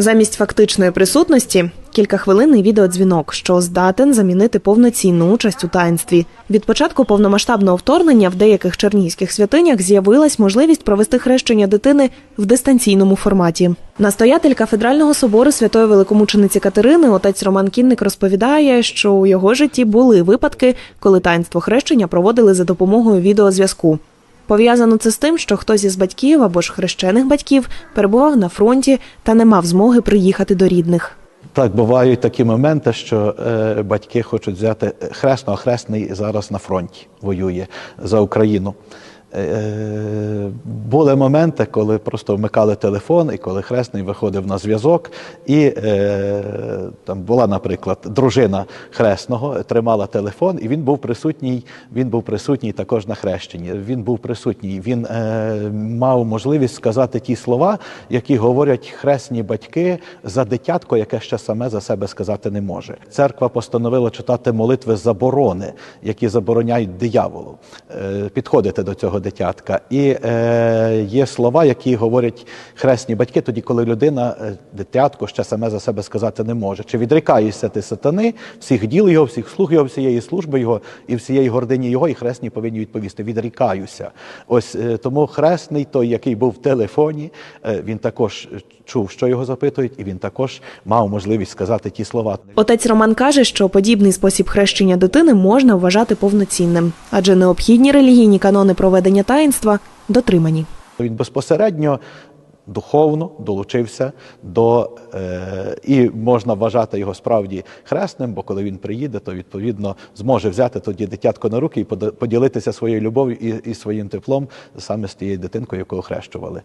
Замість фактичної присутності кількахвилинний відеодзвінок, що здатен замінити повноцінну участь у таїнстві. Від початку повномасштабного вторгнення в деяких чернігівських святинях з'явилась можливість провести хрещення дитини в дистанційному форматі. Настоятель кафедрального собору святої великомучениці Катерини, отець Роман Кінник, розповідає, що у його житті були випадки, коли таїнство хрещення проводили за допомогою відеозв'язку. Пов'язано це з тим, що хтось із батьків або ж хрещених батьків перебував на фронті та не мав змоги приїхати до рідних. Так, бувають такі моменти, що е, батьки хочуть взяти хресного, а хресний зараз на фронті воює за Україну. Е, були моменти, коли просто вмикали телефон, і коли хресний виходив на зв'язок, і е, там була, наприклад, дружина хресного, тримала телефон, і він був присутній. Він був присутній також на хрещенні. Він був присутній. Він е, мав можливість сказати ті слова, які говорять хресні батьки за дитятко, яке ще саме за себе сказати не може. Церква постановила читати молитви заборони, які забороняють дияволу е, підходити до цього дитятка. І е, є слова, які говорять хресні батьки, тоді, коли людина, е, дитятко, ще саме за себе сказати не може. Чи відрікаєшся ти сатани, всіх діл його, всіх слуг його, всієї служби його і всієї гордині його, і хресні повинні відповісти. Відрікаюся. Ось е, тому хресний, той, який був в телефоні, е, він також чув, що його запитують, і він також мав можливість сказати ті слова. Отець Роман каже, що подібний спосіб хрещення дитини можна вважати повноцінним, адже необхідні релігійні канони проведення таїнства дотримані. Він безпосередньо духовно долучився до і і можна вважати його справді хресним, бо коли він приїде, то відповідно зможе взяти тоді дитятко на руки і поділитися своєю любов'ю і, і своїм теплом саме з тією дитинкою, яку охрещували.